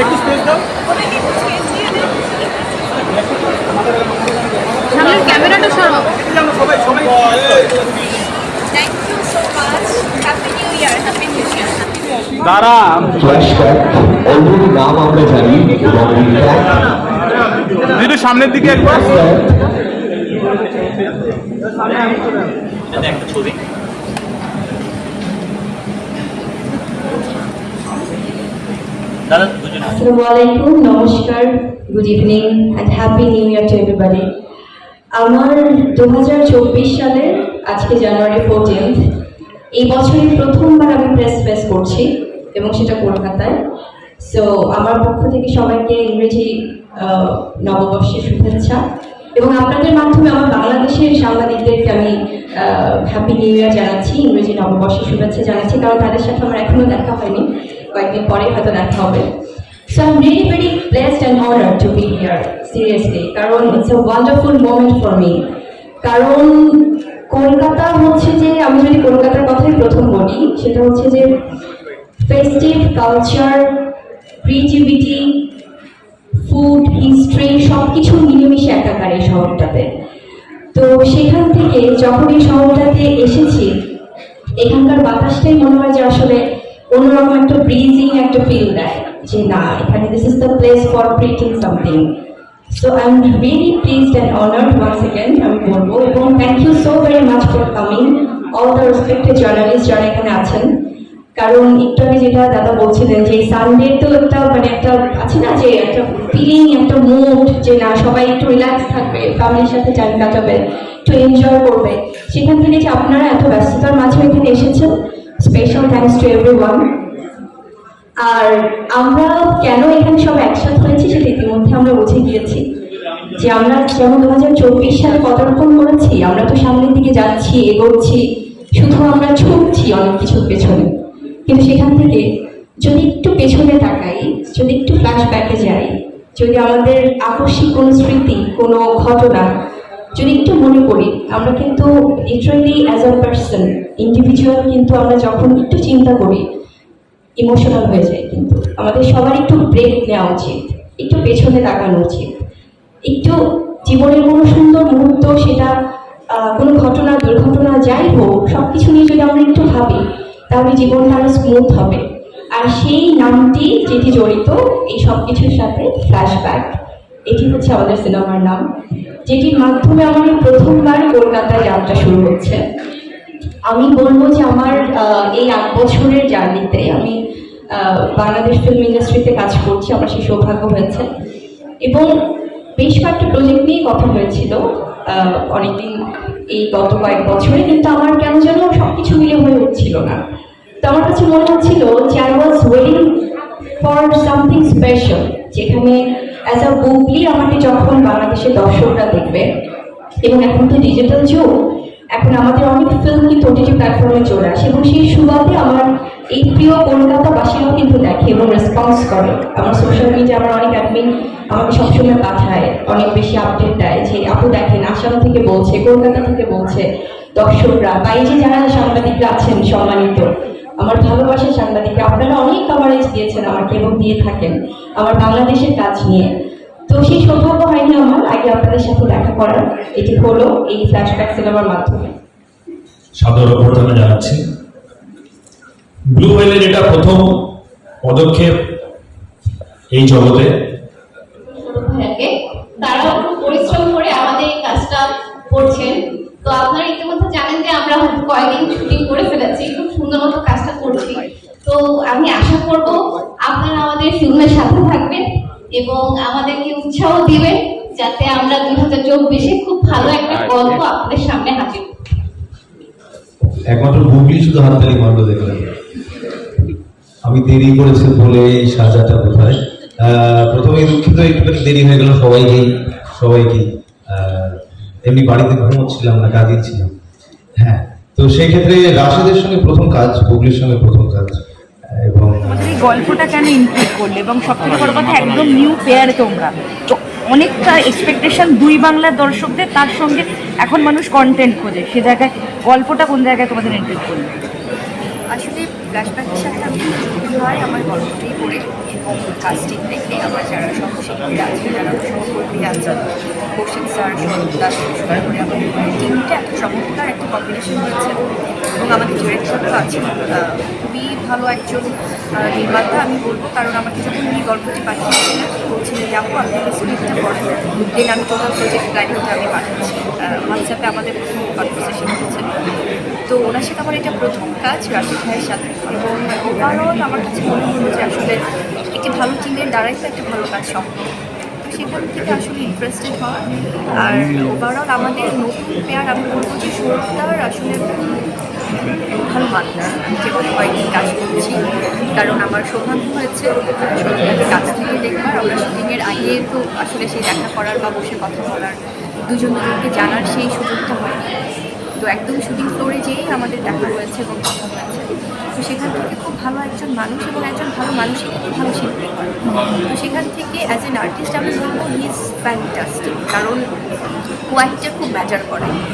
একটু স্পেস দাও। সামনের ক্যামেরাটা সরো সবাই সবাই thank you so much happy new year happy new year happy new year দাঁড়া ফ্ল্যাশব্যাক অলরেডি নাম আমরা জানি একটু সামনের দিকে একবার। Assalamu alaikum, নমস্কার good evening and happy new year to everybody আমার দু চব্বিশ সালের আজকে জানুয়ারি ফোরটিন্থ এই বছরের প্রথমবার আমি প্রেস ফেস করছি এবং সেটা কলকাতায়। সো আমার পক্ষ থেকে সবাইকে ইংরেজি নববর্ষের শুভেচ্ছা। এবং আপনাদের মাধ্যমে আমার বাংলাদেশের সাংবাদিকদেরকে আমি হ্যাপি নিউ ইয়ার জানাচ্ছি ইংরেজি নববর্ষের শুভেচ্ছা জানাচ্ছি কারণ তাদের সাথে আমার এখনও দেখা হয়নি। কয়েকদিন পরে হয়তো দেখা হবে So I'm really very blessed and honored to be here, seriously. কারণ it's a wonderful moment for me. কারণ কলকাতা হচ্ছে যে আমি যদি কলকাতার কথাই প্রথম বলি সেটা হচ্ছে যে festive culture creativity food history সব কিছু মিলেমিশে একাকার এই শহরটাতে তো সেখান থেকে যখন এই শহরটাতে এসেছি এখানকার বাতাসটাই মনে হয় যে আসলে অন্যরকম একটা ব্রিজিং একটা ফিল দেয় যে না, এখানে this is the place for creating something so I am really pleased and honoured once second আমি বলব, এবং thank you so very much for coming all the respected journalist যারা এখানে আছেন। কারণ একটু আগে যেটা দাদা বলছিলেন যে সানডে তো একটা মানে একটা আছে না যে একটা ফিলিং একটা মুড যে না, সবাই একটু রিল্যাক্স থাকবে ফ্যামিলির সাথে টাইম কাটাবে, একটু এনজয় করবে। সেখান থেকে যে আপনারা এত ব্যস্ততার মাঝে এখানে এসেছেন স্পেশাল থ্যাঙ্কস টু এভরি আর আমরা কেন এখানে সব একসাথে হয়েছি সেটা ইতিমধ্যে আমরা বুঝে গিয়েছি যে আমরা যেমন দু হাজার চব্বিশ সালে পদার্পণ করেছি, আমরা তো সামনের দিকে যাচ্ছি, এগোচ্ছি, শুধু আমরা ছুটছি অনেক কিছুর পেছনে। কিন্তু সেখান থেকে যদি একটু পেছনে তাকাই, যদি একটু ফ্ল্যাশব্যাকে যাই, যদি আমাদের আকস্মিক কোনো স্মৃতি, কোনো ঘটনা যদি একটু মনে করি, আমরা কিন্তু literally as a person individual কিন্তু আমরা যখন একটু চিন্তা করি ইমোশনাল হয়ে যায় কিন্তু। আমাদের সবার একটু ব্রেক নেওয়া উচিত, একটু পেছনে তাকানো উচিত। একটু জীবনের কোনো সুন্দর মুহূর্ত, সেটা কোনো ঘটনা, দুর্ঘটনা যাই হোক সব কিছু নিয়ে যদি আমরা একটু ভাবি, তাহলে জীবনটা আরও স্মুথ হবে। আর সেই নামটি যেটি জড়িত, এই সব কিছুর সাথে ফ্ল্যাশব্যাক এটি হচ্ছে আমাদের সিনেমার নাম। যেটির মাধ্যমে আমার প্রথমবার কলকাতায় যাত্রা শুরু হচ্ছে আমি বলব যে আমার এই আট বছরের জার্নিতে আমি বাংলাদেশ ফিল্ম ইন্ডাস্ট্রিতে কাজ করছি, আমার সেই সৌভাগ্য হয়েছে। এবং বেশ কয়েকটা প্রজেক্ট নিয়ে কথা হয়েছিল অনেকদিন এই গত কয়েক বছরে, কিন্তু আমার কেন যেন সব কিছু মিলে হয়ে উঠছিল না। তো আমার কাছে মনে হচ্ছিল যে I was waiting for something special যেখানে অ্যাজ আ বুবলি আমাকে যখন বাংলাদেশের দর্শকরা দেখবে, এবং এখন তো ডিজিটাল যুগ, এখন আমাদের অনেক ফিল্ম কিন্তু ওটিটি প্ল্যাটফর্মে চলে আসে, এবং সেই সুবাদে আমার এই প্রিয় কলকাতাবাসীরাও কিন্তু দেখে এবং রেসপন্স করে। আমার সোশ্যাল মিডিয়া আমার অনেক অ্যাডমিন আমাকে সবসময় পাঠায়, অনেক বেশি আপডেট দেয় যে, আপু দেখেন, আসাম থেকে বলছে, কলকাতা থেকে বলছে দর্শকরা, বা এই যে যারা সাংবাদিকরা আছেন সম্মানিত আমার ভালোবাসার সাংবাদিক আপনারা অনেক কভারেজ দিয়েছেন আমাকে এবং দিয়ে থাকেন আমার বাংলাদেশের কাজ নিয়ে। তো সেই সৌভাগ্য হয়নি আমার আগে আপনাদের সাথে দেখা করার। এটি হলো এই ফ্ল্যাশব্যাক সিনেমার মাধ্যমে। সাদর অভ্যর্থনা জানাচ্ছি। ব্লু এটা প্রথম পদক্ষেপ এই জগতে খুব পরিশ্রম করে আমাদের এই কাজটা করছেন। তো আপনারা ইতিমধ্যে জানেন যে আমরা কয়েকদিন শুটিং করে ফেলেছি খুব সুন্দর মতো কাজটা করছি তো আমি আশা করব আপনারা আমাদের ফিল্মের সাথে থাকবেন এবং আমাদেরকে উৎসাহ দিবেন যাতে আমরা দুই হাজার চব্বিশে খুব ভালো একটা গল্প আপনাদের সামনে হাজির একমাত্র গুগলি শুধু হাততালি মারলো দেখলাম। আমি দেরি করেছি বলে এই সাজাটা কোথায় আহ, প্রথমে দুঃখিত একটুখানি দেরি হয়ে গেল সবাইকেই সবাইকেই। আহ, এমনি বাড়িতে ঘুমোচ্ছিলাম না কাজেই ছিলাম। হ্যাঁ তো সেই ক্ষেত্রে রাশেদের সঙ্গে প্রথম কাজ গুগলির সঙ্গে প্রথম কাজ। গল্পটা কেন ইনক্লুড করলে? এবং সব থেকে বড় কথা, একদম নিউ পেয়ার তোমরা। তো অনেকটা এক্সপেকটেশন দুই বাংলার দর্শকদের, তার সঙ্গে এখন মানুষ কন্টেন্ট খোঁজে। সে জায়গায় গল্পটা কোন জায়গায় তোমাদের ইনক্লুড করলে? আসলে ফ্ল্যাশব্যাকের সাথে আমি আমার গল্পটি পড়ে এবং দেখে আমার যারা সহশিল্পী আছে, যারা সহকর্মী আছে কৌশিক স্যার দাস করে আমাদের টিমটা এত চমৎকার একটা কম্বিনেশন হয়েছে এবং আমাদের ডিরেক্টরও আছেন ভালো একজন নির্মাতা, আমি বলব, কারণ আমাকে যখন উনি গল্পটি পাঠিয়েছিলেন বলছিলেন যে আপু আপনার স্ক্রিপ্টটা পড়েন দেন আমি টোটাল প্রজেক্ট প্ল্যানিংটা আমি পাঠাচ্ছি। হোয়াটসঅ্যাপে আমাদের প্রথম কনভারসেশন হচ্ছে তো ওনার সাথে আমার এটা প্রথম কাজ, রাশিদ ভাইয়ের সাথে। এবং ওভারঅল আমার কাছে মনে হলো যে আসলে একটি ভালো টিমের দ্বারাই তো একটা ভালো কাজ সম্ভব। সেখান থেকে আসলে ইন্টারেস্টেড হওয়া। আর ওভারঅল আমাদের নতুন পেয়ার আমি বলব যে সৌরভদার আসলে ভালো আমি যেভাবে কয়েকদিন কাজ করছি, কারণ আমার সৌভাগ্য হয়েছে সৌরভদাকে কাছ থেকে দেখবার আমরা শুটিংয়ের আগে তো আসলে সেই দেখা করার বা বসে কথা বলার, দুজন দুজনকে জানার সেই সুযোগটা হয়নি তো একদম শুটিং ফ্লোরে যেয়েই আমাদের দেখা হয়েছে এবং কথা হয়েছে। তো সেখান থেকে খুব ভালো একজন মানুষ এবং একজন ভালো মানুষই কিন্তু ভালো শিল্পী। হয় তো সেখান থেকে অ্যাজ এন আর্টিস্ট আমি বলব হি ইজ ফ্যান্টাস্টিক কারণ কোয়ালিটিটা খুব ম্যাটার করে।